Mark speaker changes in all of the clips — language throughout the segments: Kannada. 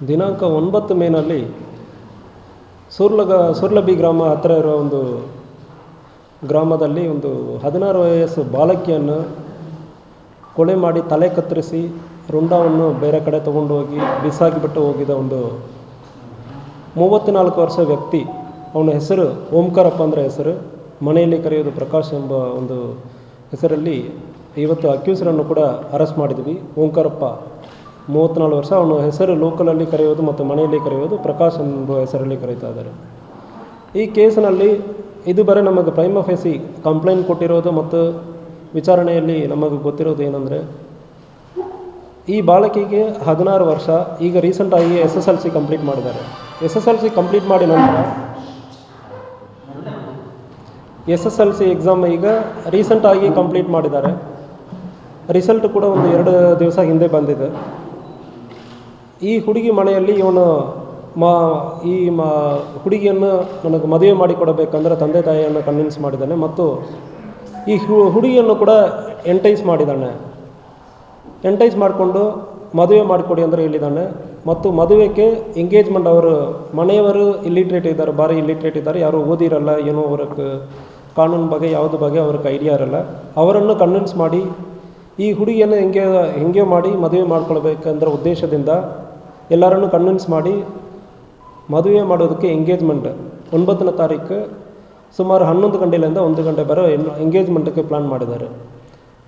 Speaker 1: ದಿನಾಂಕ ಒಂಬತ್ತು ಮೇನಲ್ಲಿ ಸುರ್ಲಗ ಸುರ್ಲಬಿ ಗ್ರಾಮ ಹತ್ತಿರ ಇರೋ ಒಂದು ಗ್ರಾಮದಲ್ಲಿ ಒಂದು ಹದಿನಾರು ವಯಸ್ಸು ಬಾಲಕಿಯನ್ನು ಕೊಲೆ ಮಾಡಿ ತಲೆ ಕತ್ತರಿಸಿ ರುಂಡವನ್ನು ಬೇರೆ ಕಡೆ ತಗೊಂಡು ಹೋಗಿ ಬಿಸಾಕಿಬಿಟ್ಟು ಹೋಗಿದ ಒಂದು ಮೂವತ್ತ್ನಾಲ್ಕು ವರ್ಷ ವ್ಯಕ್ತಿ. ಅವನ ಹೆಸರು ಓಂಕಾರಪ್ಪ ಅಂದರೆ ಹೆಸರು. ಮನೆಯಲ್ಲಿ ಕರೆಯೋದು ಪ್ರಕಾಶ್ ಎಂಬ ಒಂದು ಹೆಸರಲ್ಲಿ ಇವತ್ತು ಅಕ್ಯೂಸರನ್ನು ಕೂಡ ಅರೆಸ್ಟ್ ಮಾಡಿದ್ವಿ. ಓಂಕಾರಪ್ಪ ಮೂವತ್ತ್ನಾಲ್ಕು ವರ್ಷ. ಅವನು ಹೆಸರು ಲೋಕಲಲ್ಲಿ ಕರೆಯೋದು ಮತ್ತು ಮನೆಯಲ್ಲಿ ಕರೆಯೋದು ಪ್ರಕಾಶ್ ಎಂಬ ಹೆಸರಲ್ಲಿ ಕರೀತಾ ಇದ್ದಾರೆ. ಈ ಕೇಸಿನಲ್ಲಿ ಇದು ಬರೀ ನಮಗೆ ಪ್ರೈಮ್ ಆಫ್ ಎಸಿ ಕಂಪ್ಲೇಂಟ್ ಕೊಟ್ಟಿರೋದು ಮತ್ತು ವಿಚಾರಣೆಯಲ್ಲಿ ನಮಗೆ ಗೊತ್ತಿರೋದು ಏನಂದರೆ, ಈ ಬಾಲಕಿಗೆ ಹದಿನಾರು ವರ್ಷ, ಈಗ ರೀಸೆಂಟಾಗಿ S S L C complete ಮಾಡಿದ್ದಾರೆ. S S L C complete ಮಾಡಿ ನಂತರ S S L C exam ಈಗ ರೀಸೆಂಟಾಗಿ ಕಂಪ್ಲೀಟ್ ಮಾಡಿದ್ದಾರೆ. ರಿಸಲ್ಟ್ ಕೂಡ ಒಂದು ಎರಡು ದಿವಸ ಹಿಂದೆ ಬಂದಿದೆ. ಈ ಹುಡುಗಿ ಮನೆಯಲ್ಲಿ ಇವನು ಮಾ, ಈ ಮಾ, ಹುಡುಗಿಯನ್ನು ನನಗೆ ಮದುವೆ ಮಾಡಿಕೊಡಬೇಕಂದ್ರೆ ತಂದೆ ತಾಯಿಯನ್ನು ಕನ್ವಿನ್ಸ್ ಮಾಡಿದ್ದಾನೆ ಮತ್ತು ಈ ಹುಡುಗಿಯನ್ನು ಕೂಡ ಎಂಟೈಸ್ ಮಾಡಿದ್ದಾನೆ. ಎಂಟೈಸ್ ಮಾಡಿಕೊಂಡು ಮದುವೆ ಮಾಡಿಕೊಡಿ ಅಂದರೆ ಹೇಳಿದ್ದಾನೆ. ಮತ್ತು ಮದುವೆಗೆ ಎಂಗೇಜ್ಮೆಂಟ್ ಅವರು, ಮನೆಯವರು ಇಲ್ಲಿಟ್ರೇಟ್ ಇದ್ದಾರೆ, ಭಾರಿ ಇಲ್ಲಿಟ್ರೇಟ್ ಇದ್ದಾರೆ. ಯಾರು ಓದಿರಲ್ಲ, ಏನೋ ಅವರ ಕಾನೂನು ಬಗ್ಗೆ, ಯಾವುದು ಬಗ್ಗೆ ಅವ್ರಿಗೆ ಐಡಿಯಾ ಇರಲ್ಲ. ಅವರನ್ನು ಕನ್ವಿನ್ಸ್ ಮಾಡಿ ಈ ಹುಡುಗಿಯನ್ನು ಹೆಂಗೆ ಹೆಂಗೆ ಮಾಡಿ ಮದುವೆ ಮಾಡ್ಕೊಳ್ಬೇಕಂದ್ರ ಉದ್ದೇಶದಿಂದ ಎಲ್ಲರನ್ನು ಕನ್ವಿನ್ಸ್ ಮಾಡಿ ಮದುವೆ ಮಾಡೋದಕ್ಕೆ ಎಂಗೇಜ್ಮೆಂಟ್ ಒಂಬತ್ತನೇ ತಾರೀಕು ಸುಮಾರು ಹನ್ನೊಂದು ಗಂಟೆಯಿಂದ ಒಂದು ಗಂಟೆ ಬರೋ ಎಂಗೇಜ್ಮೆಂಟ್ಗೆ ಪ್ಲ್ಯಾನ್ ಮಾಡಿದ್ದಾರೆ.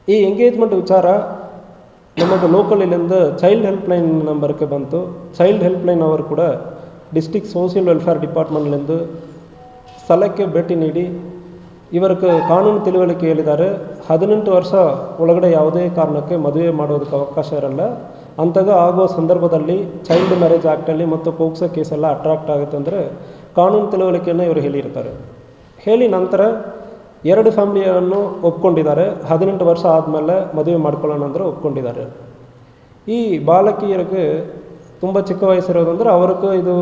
Speaker 1: ಈ ಎಂಗೇಜ್ಮೆಂಟ್ ವಿಚಾರ ನಮ್ಮದು ಲೋಕಲಿಂದ ಚೈಲ್ಡ್ ಹೆಲ್ಪ್ಲೈನ್ ನಂಬರ್ಗೆ ಬಂತು. ಚೈಲ್ಡ್ ಹೆಲ್ಪ್ಲೈನ್ ಅವರು ಕೂಡ ಡಿಸ್ಟಿಕ್ ಸೋಷಿಯಲ್ ವೆಲ್ಫೇರ್ ಡಿಪಾರ್ಟ್ಮೆಂಟ್ಲಿಂದ ಸ್ಥಳಕ್ಕೆ ಭೇಟಿ ನೀಡಿ ಇವರಿಗೆ ಕಾನೂನು ತಿಳುವಳಿಕೆ ಹೇಳಿದ್ದಾರೆ. ಹದಿನೆಂಟು ವರ್ಷ ಒಳಗಡೆ ಯಾವುದೇ ಕಾರಣಕ್ಕೆ ಮದುವೆ ಮಾಡೋದಕ್ಕೆ ಅವಕಾಶ ಇರಲ್ಲ. ಅಂತಾಗ ಆಗುವ ಸಂದರ್ಭದಲ್ಲಿ ಚೈಲ್ಡ್ ಮ್ಯಾರೇಜ್ ಆ್ಯಕ್ಟಲ್ಲಿ ಮತ್ತು ಪೋಕ್ಸೋ ಕೇಸೆಲ್ಲ ಅಟ್ರಾಕ್ಟ್ ಆಗುತ್ತೆ ಅಂದರೆ ಕಾನೂನು ತಿಳುವಳಿಕೆಯನ್ನು ಇವರು ಹೇಳಿರ್ತಾರೆ. ಹೇಳಿ ನಂತರ ಎರಡು ಫ್ಯಾಮಿಲಿಯನ್ನು ಒಪ್ಕೊಂಡಿದ್ದಾರೆ. ಹದಿನೆಂಟು ವರ್ಷ ಆದಮೇಲೆ ಮದುವೆ ಮಾಡ್ಕೊಳ್ಳೋಣ ಅಂದರೆ ಒಪ್ಕೊಂಡಿದ್ದಾರೆ. ಈ ಬಾಲಕಿಯರಿಗೆ ತುಂಬ ಚಿಕ್ಕ ವಯಸ್ಸಿರೋದಂದ್ರೆ ಅವ್ರಿಗೂ ಇದು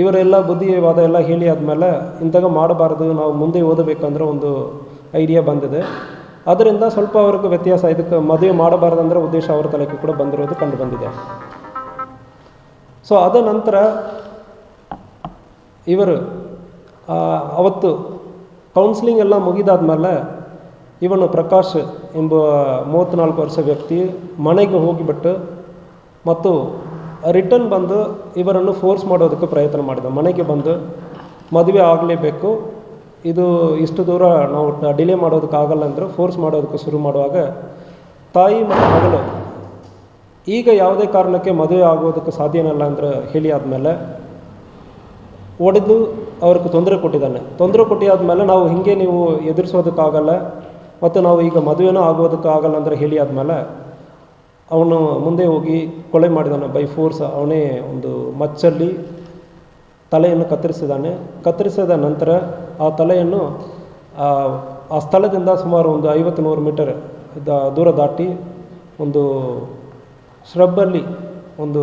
Speaker 1: ಇವರೆಲ್ಲ ಬುದ್ಧಿವಾದ ಎಲ್ಲ ಹೇಳಿ ಆದಮೇಲೆ ಇಂಥಾಗ ಮಾಡಬಾರ್ದು, ನಾವು ಮುಂದೆ ಓದಬೇಕಂದ್ರೆ ಒಂದು ಐಡಿಯಾ ಬಂದಿದೆ. ಅದರಿಂದ ಸ್ವಲ್ಪ ಅವ್ರಿಗೆ ವ್ಯತ್ಯಾಸ. ಇದಕ್ಕೆ ಮದುವೆ ಮಾಡಬಾರ್ದಂದ್ರೆ ಉದ್ದೇಶ ಅವರ ತಲೆಗೆ ಕೂಡ ಬಂದಿರೋದು ಕಂಡು ಬಂದಿದೆ. ಸೊ ಅದ ನಂತರ ಇವರು ಅವತ್ತು ಕೌನ್ಸಿಲಿಂಗ್ ಎಲ್ಲ ಮುಗಿದಾದ್ಮೇಲೆ ಇವನು ಪ್ರಕಾಶ್ ಎಂಬ ಮೂವತ್ತ್ನಾಲ್ಕು ವರ್ಷ ವ್ಯಕ್ತಿ ಮನೆಗೆ ಹೋಗಿಬಿಟ್ಟು ಮತ್ತು ರಿಟರ್ನ್ ಬಂದು ಇವರನ್ನು ಫೋರ್ಸ್ ಮಾಡೋದಕ್ಕೆ ಪ್ರಯತ್ನ ಮಾಡಿದ. ಮನೆಗೆ ಬಂದು ಮದುವೆ ಆಗಲೇಬೇಕು. ಇದು ಇಷ್ಟು ದೂರ ನಾವು ಡಿಲೇ ಮಾಡೋದಕ್ಕಾಗಲ್ಲ ಅಂದರೆ ಫೋರ್ಸ್ ಮಾಡೋದಕ್ಕೆ ಶುರು ಮಾಡುವಾಗ ತಾಯಿ ಮತ್ತು ಮಗಳು ಈಗ ಯಾವುದೇ ಕಾರಣಕ್ಕೆ ಮದುವೆ ಆಗೋದಕ್ಕೆ ಸಾಧ್ಯನಲ್ಲ ಅಂದರೆ ಹೇಳಿ ಆದಮೇಲೆ ಒಡೆದು ಅವ್ರಿಗೆ ತೊಂದರೆ ಕೊಟ್ಟಿದ್ದಾನೆ. ತೊಂದರೆ ಕೊಟ್ಟಿಯಾದ್ಮೇಲೆ ನಾವು ಹೀಗೆ ನೀವು ಎದುರಿಸೋದಕ್ಕಾಗಲ್ಲ ಮತ್ತು ನಾವು ಈಗ ಮದುವೆನೂ ಆಗೋದಕ್ಕಾಗಲ್ಲ ಅಂದರೆ ಹೇಳಿ ಆದಮೇಲೆ ಅವನು ಮುಂದೆ ಹೋಗಿ ಕೊಲೆ ಮಾಡಿದಾನೆ ಬೈ ಫೋರ್ಸ್ ಅವನೇ ಒಂದು ಮಚ್ಚಲ್ಲಿ ತಲೆಯನ್ನು ಕತ್ತರಿಸಿದ್ದಾನೆ ಕತ್ತರಿಸಿದ ನಂತರ ಆ ತಲೆಯನ್ನು, ಆ ಸ್ಥಳದಿಂದ ಸುಮಾರು ಒಂದು ಐವತ್ತು ನೂರು ಮೀಟರ್ ದ- ದೂರ ದಾಟಿ ಒಂದು ಶ್ರಬ್ಬಲ್ಲಿ ಒಂದು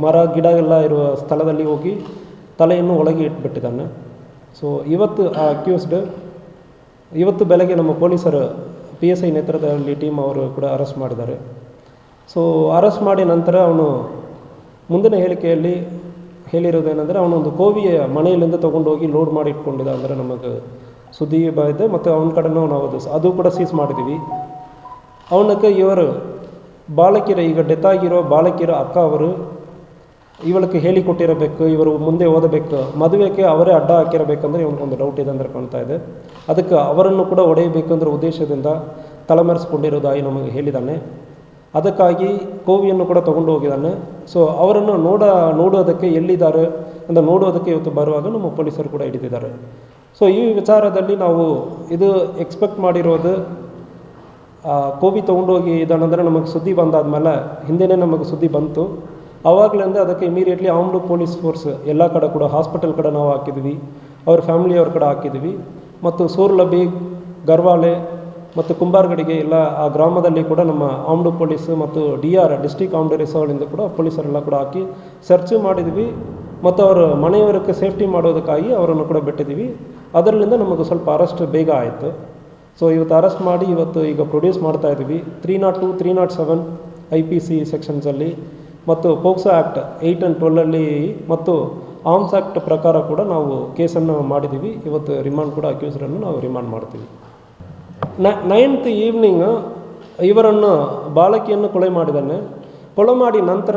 Speaker 1: ಮರ, ಗಿಡ ಎಲ್ಲ ಇರುವ ಸ್ಥಳದಲ್ಲಿ ಹೋಗಿ ತಲೆಯನ್ನು ಒಳಗೆ ಇಟ್ಬಿಟ್ಟಿದ್ದಾನೆ. ಸೊ ಇವತ್ತು ಆ ಅಕ್ಯೂಸ್ಡ್ ಇವತ್ತು ಬೆಳಗ್ಗೆ ನಮ್ಮ ಪೊಲೀಸರು ಪಿ ಎಸ್ ಐ ನೇತೃತ್ವದಲ್ಲಿ ಟೀಮ್ ಅವರು ಕೂಡ ಅರೆಸ್ಟ್ ಮಾಡಿದ್ದಾರೆ. ಸೊ ಅರೆಸ್ಟ್ ಮಾಡಿ ನಂತರ ಅವನು ಮುಂದಿನ ಹೇಳಿಕೆಯಲ್ಲಿ ಹೇಳಿರೋದೇನೆಂದರೆ ಅವನೊಂದು ಕೋವಿಯ ಮನೆಯಲ್ಲಿಂದ ತೊಗೊಂಡೋಗಿ ಲೋಡ್ ಮಾಡಿ ಇಟ್ಕೊಂಡಿದ್ದ ಅಂದರೆ ನಮಗೆ ಸುದ್ದಿ ಬಂದಿದೆ ಮತ್ತು ಅವನ ಕಡೆನೂ ನಾವು ಅದು ಅದು ಕೂಡ ಸೀಸ್ ಮಾಡಿದ್ದೀವಿ. ಅವನಕ್ಕೆ ಇವರು ಬಾಲಕಿಯರ, ಈಗ ಡೆತ್ ಆಗಿರೋ ಬಾಲಕಿಯರ ಅಕ್ಕ ಅವರು ಇವಳಕ್ಕೆ ಹೇಳಿಕೊಟ್ಟಿರಬೇಕು ಇವರು ಮುಂದೆ ಓದಬೇಕು, ಮದುವೆಗೆ ಅವರೇ ಅಡ್ಡ ಹಾಕಿರಬೇಕಂದ್ರೆ ಇವನಿಗೊಂದು ಡೌಟ್ ಇದೆ ಅಂದ್ರೆ ಕಾಣ್ತಾ ಇದೆ. ಅದಕ್ಕೆ ಅವರನ್ನು ಕೂಡ ಒಡೆಯಬೇಕಂದ್ರೆ ಉದ್ದೇಶದಿಂದ ತಲೆಮರೆಸ್ಕೊಂಡಿರೋದಾಗಿ ನಮಗೆ ಹೇಳಿದ್ದಾನೆ. ಅದಕ್ಕಾಗಿ ಕೋವಿಯನ್ನು ಕೂಡ ತಗೊಂಡು ಹೋಗಿದ್ದಾನೆ. ಸೊ ಅವರನ್ನು ನೋಡ, ನೋಡೋದಕ್ಕೆ ಎಲ್ಲಿದ್ದಾರೆ ಅಂತ ನೋಡೋದಕ್ಕೆ ಇವತ್ತು ಬರುವಾಗ ನಮ್ಮ ಪೊಲೀಸರು ಕೂಡ ಹಿಡಿದಿದ್ದಾರೆ. ಸೊ ಈ ವಿಚಾರದಲ್ಲಿ ನಾವು ಇದು ಎಕ್ಸ್ಪೆಕ್ಟ್ ಮಾಡಿರೋದು ಕೋವಿ ತೊಗೊಂಡೋಗಿ ಇದಾನಂದರೆ ನಮಗೆ ಸುದ್ದಿ ಬಂದಾದ ಮೇಲೆ ಹಿಂದೆನೇ ನಮಗೆ ಸುದ್ದಿ ಬಂತು. ಆವಾಗಲಿಂದ ಅದಕ್ಕೆ ಇಮಿಡಿಯೇಟ್ಲಿ ಆಮ್ಡು ಪೊಲೀಸ್ ಫೋರ್ಸ್ ಎಲ್ಲ ಕಡೆ ಕೂಡ ಹಾಸ್ಪಿಟಲ್ ಕಡೆ ನಾವು ಹಾಕಿದ್ವಿ. ಅವ್ರ ಫ್ಯಾಮಿಲಿಯವ್ರ ಕಡೆ ಹಾಕಿದ್ವಿ. ಮತ್ತು ಸೂರ್ಲಬಿ ಗರ್ವಾಲೆ ಮತ್ತು ಕುಂಬಾರ್ಗಡಿಗೆ ಎಲ್ಲ ಆ ಗ್ರಾಮದಲ್ಲಿ ಕೂಡ ನಮ್ಮ ಆಮ್ಡು ಪೊಲೀಸ್ ಮತ್ತು ಡಿ ಆರ್ ಡಿಸ್ಟಿಕ್ ಆಮ್ಡು ರಿಸರ್ವ್ನಿಂದ ಕೂಡ ಪೊಲೀಸರೆಲ್ಲ ಕೂಡ ಹಾಕಿ ಸರ್ಚ್ ಮಾಡಿದ್ವಿ ಮತ್ತು ಅವರ ಮನೆಯವರಕ್ಕೆ ಸೇಫ್ಟಿ ಮಾಡೋದಕ್ಕಾಗಿ ಅವರನ್ನು ಕೂಡ ಬಿಟ್ಟಿದ್ದೀವಿ. ಅದರಲ್ಲಿಂದ ನಮಗೆ ಸ್ವಲ್ಪ ಅರೆಸ್ಟ್ ಬೇಗ ಆಯಿತು. ಸೊ, ಇವತ್ತು ಅರೆಸ್ಟ್ ಮಾಡಿ ಇವತ್ತು ಈಗ ಪ್ರೊಡ್ಯೂಸ್ ಮಾಡ್ತಾ ಇದ್ದೀವಿ. Three not two, three not seven I P C ಸೆಕ್ಷನ್ಸಲ್ಲಿ ಮತ್ತು ಪೋಕ್ಸೋ ಆ್ಯಕ್ಟ್ ಏಯ್ಟ್ ಆ್ಯಂಡ್ ಟ್ವೆಲ್ಲಲ್ಲಿ ಮತ್ತು ಆರ್ಮ್ಸ್ ಆ್ಯಕ್ಟ್ ಪ್ರಕಾರ ಕೂಡ ನಾವು ಕೇಸನ್ನು ಮಾಡಿದ್ದೀವಿ. ಇವತ್ತು ರಿಮಾಂಡ್ ಕೂಡ ಅಕ್ಯೂಸರನ್ನು ನಾವು ರಿಮಾಂಡ್ ಮಾಡ್ತೀವಿ. ನೈನ್ತ್ ಈವ್ನಿಂಗ್ ಇವರನ್ನು ಬಾಲಕಿಯನ್ನು ಕೊಲೆ ಮಾಡಿದ್ದಾನೆ. ಕೊಲೆ ಮಾಡಿ ನಂತರ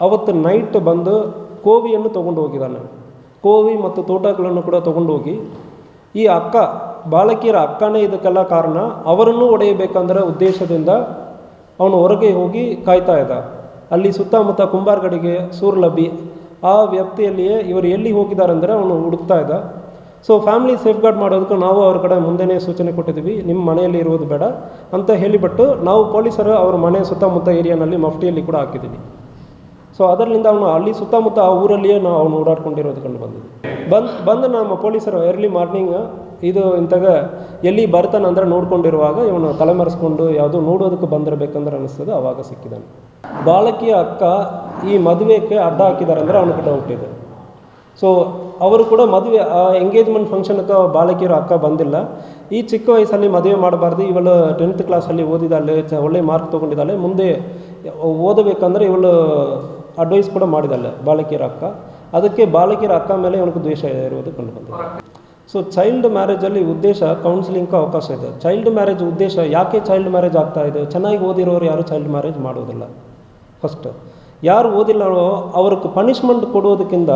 Speaker 1: ಅವತ್ತು ನೈಟ್ ಬಂದು ಕೋವಿಯನ್ನು ತೊಗೊಂಡು ಹೋಗಿದ್ದಾನೆ. ಕೋವಿ ಮತ್ತು ತೋಟಗಳನ್ನು ಕೂಡ ತೊಗೊಂಡು ಹೋಗಿ. ಈ ಅಕ್ಕ, ಬಾಲಕಿಯರ ಅಕ್ಕನೇ ಇದಕ್ಕೆಲ್ಲ ಕಾರಣ, ಅವರನ್ನು ಒಡೆಯಬೇಕಂದ್ರೆ ಉದ್ದೇಶದಿಂದ ಅವನು ಹೊರಗೆ ಹೋಗಿ ಕಾಯ್ತಾ ಇದ್ದ. ಅಲ್ಲಿ ಸುತ್ತಮುತ್ತ ಕುಂಬಾರ್ಗಡಿಗೆ ಸೂರ್ಲಬ್ಬಿ ಆ ವ್ಯಕ್ತಿಯಲ್ಲಿಯೇ ಇವರು ಎಲ್ಲಿ ಹೋಗಿದ್ದಾರೆ ಅಂದರೆ ಅವನು ಹುಡುಕ್ತಾ ಇದ್ದ. ಸೊ ಫ್ಯಾಮಿಲಿ ಸೇಫ್ ಗಾರ್ಡ್ ಮಾಡೋದಕ್ಕೆ ನಾವು ಅವ್ರ ಕಡೆ ಮುಂದೆನೇ ಸೂಚನೆ ಕೊಟ್ಟಿದ್ದೀವಿ. ನಿಮ್ಮ ಮನೆಯಲ್ಲಿ ಇರುವುದು ಬೇಡ ಅಂತ ಹೇಳಿಬಿಟ್ಟು ನಾವು ಪೊಲೀಸರು ಅವ್ರ ಮನೆ ಸುತ್ತಮುತ್ತ ಏರಿಯಾನಲ್ಲಿ ಮಫ್ಟಿಯಲ್ಲಿ ಕೂಡ ಹಾಕಿದ್ದೀವಿ. ಸೊ ಅದರಿಂದ ಅವನು ಅಲ್ಲಿ ಸುತ್ತಮುತ್ತ ಆ ಊರಲ್ಲಿಯೇ ನಾವು ಅವನು ಓಡಾಡ್ಕೊಂಡಿರೋದು ಕಂಡು ಬಂದಿದೆ ಬಂದು ಬಂದು ನಮ್ಮ ಪೊಲೀಸರು ಎರ್ಲಿ ಮಾರ್ನಿಂಗ್ ಇದು ಇಂತಾಗ ಎಲ್ಲಿ ಬರ್ತಾನಂದ್ರೆ ನೋಡ್ಕೊಂಡಿರುವಾಗ ಇವನು ತಲೆಮರೆಸ್ಕೊಂಡು ಯಾವುದೋ ನೋಡೋದಕ್ಕೆ ಬಂದಿರಬೇಕಂದ್ರೆ ಅನಿಸ್ತದೆ, ಅವಾಗ ಸಿಕ್ಕಿದ್ದಾನೆ. ಬಾಲಕಿಯ ಅಕ್ಕ ಈ ಮದುವೆಗೆ ಅಡ್ಡ ಹಾಕಿದ್ದಾರೆ ಅಂದರೆ ಅವನ ಕಡೆ ಹುಟ್ಟಿದೆ ಸೊ ಅವರು ಕೂಡ ಮದುವೆ ಎಂಗೇಜ್ಮೆಂಟ್ ಫಂಕ್ಷನ್ಗೆ ಬಾಲಕಿಯರು ಅಕ್ಕ ಬಂದಿಲ್ಲ. ಈ ಚಿಕ್ಕ ವಯಸ್ಸಲ್ಲಿ ಮದುವೆ ಮಾಡಬಾರ್ದು. ಇವಳು ಟೆಂತ್ ಕ್ಲಾಸಲ್ಲಿ ಓದಿದ್ದಾಳೆ ಒಳ್ಳೆ ಮಾರ್ಕ್ ತೊಗೊಂಡಿದ್ದಾಳೆ. ಮುಂದೆ ಓದಬೇಕಂದ್ರೆ ಇವಳು ಅಡ್ವೈಸ್ ಕೂಡ ಮಾಡಿದ್ದಾಳೆ ಬಾಲಕಿಯರ ಅಕ್ಕ. ಅದಕ್ಕೆ ಬಾಲಕಿಯರ ಅಕ್ಕ ಮೇಲೆ ಇವನಿಗೆ ದ್ವೇಷ ಇರುವುದು ಕಂಡು ಬಂದಿದೆ ಸೊ ಚೈಲ್ಡ್ ಮ್ಯಾರೇಜಲ್ಲಿ ಉದ್ದೇಶ ಕೌನ್ಸಿಲಿಂಗ್ಗೆ ಅವಕಾಶ ಇದೆ. ಚೈಲ್ಡ್ ಮ್ಯಾರೇಜ್ ಉದ್ದೇಶ ಯಾಕೆ ಚೈಲ್ಡ್ ಮ್ಯಾರೇಜ್ ಆಗ್ತಾ ಇದೆ? ಚೆನ್ನಾಗಿ ಓದಿರೋರು ಯಾರು ಚೈಲ್ಡ್ ಮ್ಯಾರೇಜ್ ಮಾಡೋದಿಲ್ಲ ಫಸ್ಟ್ ಯಾರು ಓದಿಲ್ಲವೋ ಅವ್ರಿಗೆ ಪನಿಷ್ಮೆಂಟ್ ಕೊಡೋದಕ್ಕಿಂತ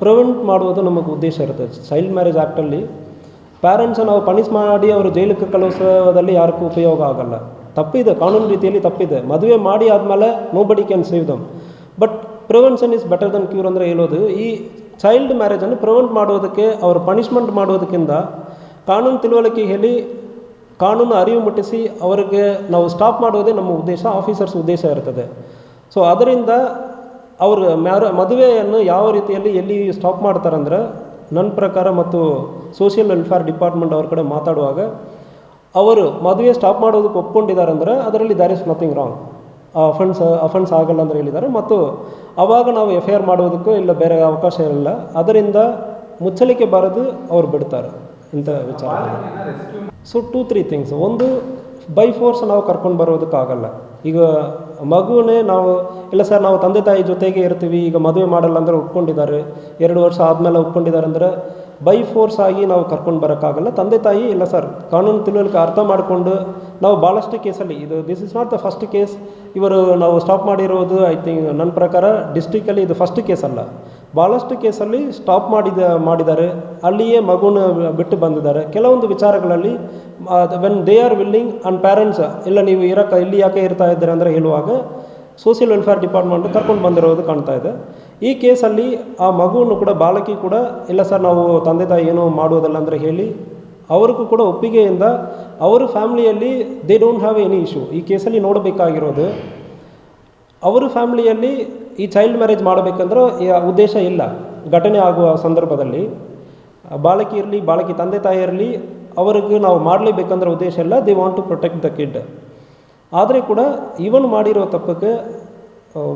Speaker 1: ಪ್ರಿವೆಂಟ್ ಮಾಡುವುದು ನಮಗೆ ಉದ್ದೇಶ ಇರುತ್ತೆ. ಚೈಲ್ಡ್ ಮ್ಯಾರೇಜ್ ಆ್ಯಕ್ಟಲ್ಲಿ ಪ್ಯಾರೆಂಟ್ಸ್ ನಾವು ಪನಿಷ್ ಮಾಡಿ ಅವರು ಜೈಲಿಗೆ ಕಳಿಸೋದಲ್ಲಿ ಯಾರಿಗೂ ಉಪಯೋಗ ಆಗಲ್ಲ. ತಪ್ಪಿದೆ, ಕಾನೂನು ರೀತಿಯಲ್ಲಿ ತಪ್ಪಿದೆ. ಮದುವೆ ಮಾಡಿ ಆದಮೇಲೆ nobody can save them but prevention is better than cure ಅಂದರೆ ಹೇಳೋದು. ಈ ಚೈಲ್ಡ್ ಮ್ಯಾರೇಜನ್ನು ಪ್ರಿವೆಂಟ್ ಮಾಡೋದಕ್ಕೆ ಅವರು ಪನಿಷ್ಮೆಂಟ್ ಮಾಡೋದಕ್ಕಿಂತ ಕಾನೂನು ತಿಳುವಳಿಕೆ ಹೇಳಿ, ಕಾನೂನು ಅರಿವು ಮುಟ್ಟಿಸಿ, ಅವರಿಗೆ ನಾವು ಸ್ಟಾಪ್ ಮಾಡೋದೇ ನಮ್ಮ ಉದ್ದೇಶ ಆಫೀಸರ್ಸ್ ಉದ್ದೇಶ ಇರ್ತದೆ. ಸೊ ಅದರಿಂದ ಅವರು ಮ್ಯಾರ ಮದುವೆಯನ್ನು ಯಾವ ರೀತಿಯಲ್ಲಿ ಎಲ್ಲಿ ಸ್ಟಾಪ್ ಮಾಡ್ತಾರಂದ್ರೆ ನನ್ನ ಪ್ರಕಾರ ಮತ್ತು ಸೋಷಿಯಲ್ ವೆಲ್ಫೇರ್ ಡಿಪಾರ್ಟ್ಮೆಂಟ್ ಅವ್ರ ಕಡೆ ಮಾತಾಡುವಾಗ ಅವರು ಮದುವೆ ಸ್ಟಾಪ್ ಮಾಡೋದಕ್ಕೆ ಒಪ್ಕೊಂಡಿದ್ದಾರೆ ಅಂದರೆ ಅದರಲ್ಲಿ there is nothing wrong offence offence ಆಗಲ್ಲ ಅಂತ ಹೇಳಿದ್ದಾರೆ. ಮತ್ತು ಆವಾಗ ನಾವು ಎಫ್ ಐ ಆರ್ ಮಾಡೋದಕ್ಕೂ ಇಲ್ಲ, ಬೇರೆ ಅವಕಾಶ ಇರಲ್ಲ. ಅದರಿಂದ ಮುಚ್ಚಲಿಕ್ಕೆ ಬಾರದು ಅವ್ರು ಬಿಡ್ತಾರೆ. ಇಂಥ ವಿಚಾರ. ಸೊ ಟೂ ತ್ರೀ ಥಿಂಗ್ಸ್ ಒಂದು ಬೈ ಫೋರ್ಸ್ ನಾವು ಕರ್ಕೊಂಡು ಬರೋದಕ್ಕಾಗಲ್ಲ. ಈಗ ಮಗುವೇ ನಾವು, ಇಲ್ಲ ಸರ್ ನಾವು ತಂದೆ ತಾಯಿ ಜೊತೆಗೆ ಇರ್ತೀವಿ, ಈಗ ಮದುವೆ ಮಾಡಲ್ಲ ಅಂದರೆ ಒಪ್ಕೊಂಡಿದ್ದಾರೆ ಎರಡು ವರ್ಷ ಆದಮೇಲೆ ಒಪ್ಕೊಂಡಿದ್ದಾರೆ ಅಂದರೆ ಬೈ ಫೋರ್ಸ್ ಆಗಿ ನಾವು ಕರ್ಕೊಂಡು ಬರೋಕ್ಕಾಗಲ್ಲ. ತಂದೆ ತಾಯಿ, ಇಲ್ಲ ಸರ್ ಕಾನೂನು ತಿಳುವಳಿಕೆ ಅರ್ಥ ಮಾಡಿಕೊಂಡು ನಾವು ಭಾಳಷ್ಟು ಕೇಸಲ್ಲಿ, ಇದು this is not the first case ಇವರು ನಾವು ಸ್ಟಾಪ್ ಮಾಡಿರೋದು ಐ ಥಿಂಕ್ ನನ್ನ ಪ್ರಕಾರ ಡಿಸ್ಟಿಕಲ್ಲಿ ಇದು ಫಸ್ಟ್ ಕೇಸ್ ಅಲ್ಲ. ಭಾಳಷ್ಟು ಕೇಸಲ್ಲಿ ಸ್ಟಾಪ್ ಮಾಡಿದ, ಮಾಡಿದ್ದಾರೆ. ಅಲ್ಲಿಯೇ ಮಗುನ ಬಿಟ್ಟು ಬಂದಿದ್ದಾರೆ. ಕೆಲವೊಂದು ವಿಚಾರಗಳಲ್ಲಿ when they are willing and parents ಇಲ್ಲ ನೀವು ಇರೋಕ್ಕೆ ಇಲ್ಲಿ ಯಾಕೆ ಇರ್ತಾ ಇದ್ದೀರ ಅಂದರೆ ಹೇಳುವಾಗ ಸೋಷಿಯಲ್ ವೆಲ್ಫೇರ್ ಡಿಪಾರ್ಟ್ಮೆಂಟ್ ಕರ್ಕೊಂಡು ಬಂದಿರೋದು ಕಾಣ್ತಾ ಇದೆ. ಈ ಕೇಸಲ್ಲಿ ಆ ಮಗುವನ್ನು ಕೂಡ, ಬಾಲಕಿ ಕೂಡ, ಇಲ್ಲ ಸರ್, ನಾವು ತಂದೆ ತಾಯಿ ಏನೂ ಮಾಡೋದಲ್ಲ ಅಂದರೆ ಹೇಳಿ, ಅವ್ರಿಗೂ ಕೂಡ ಒಪ್ಪಿಗೆಯಿಂದ ಅವರ ಫ್ಯಾಮಿಲಿಯಲ್ಲಿ they don't have any issue ಈ ಕೇಸಲ್ಲಿ ನೋಡಬೇಕಾಗಿರೋದು, ಅವರ ಫ್ಯಾಮ್ಲಿಯಲ್ಲಿ ಈ ಚೈಲ್ಡ್ ಮ್ಯಾರೇಜ್ ಮಾಡಬೇಕಂದ್ರೆ ಉದ್ದೇಶ ಇಲ್ಲ. ಘಟನೆ ಆಗುವ ಸಂದರ್ಭದಲ್ಲಿ ಬಾಲಕಿ ಇರಲಿ, ಬಾಲಕಿ ತಂದೆ ತಾಯಿ ಇರಲಿ, ಅವ್ರಿಗೆ ನಾವು ಮಾಡಲೇಬೇಕಂದ್ರೆ ಉದ್ದೇಶ ಇಲ್ಲ. They want to protect the kid ಆದರೆ ಕೂಡ ಇವನ್ ಮಾಡಿರೋ ತಪ್ಪಕ್ಕೆ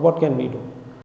Speaker 1: ವಾಟ್ ಕ್ಯಾನ್ ವಿ ಡು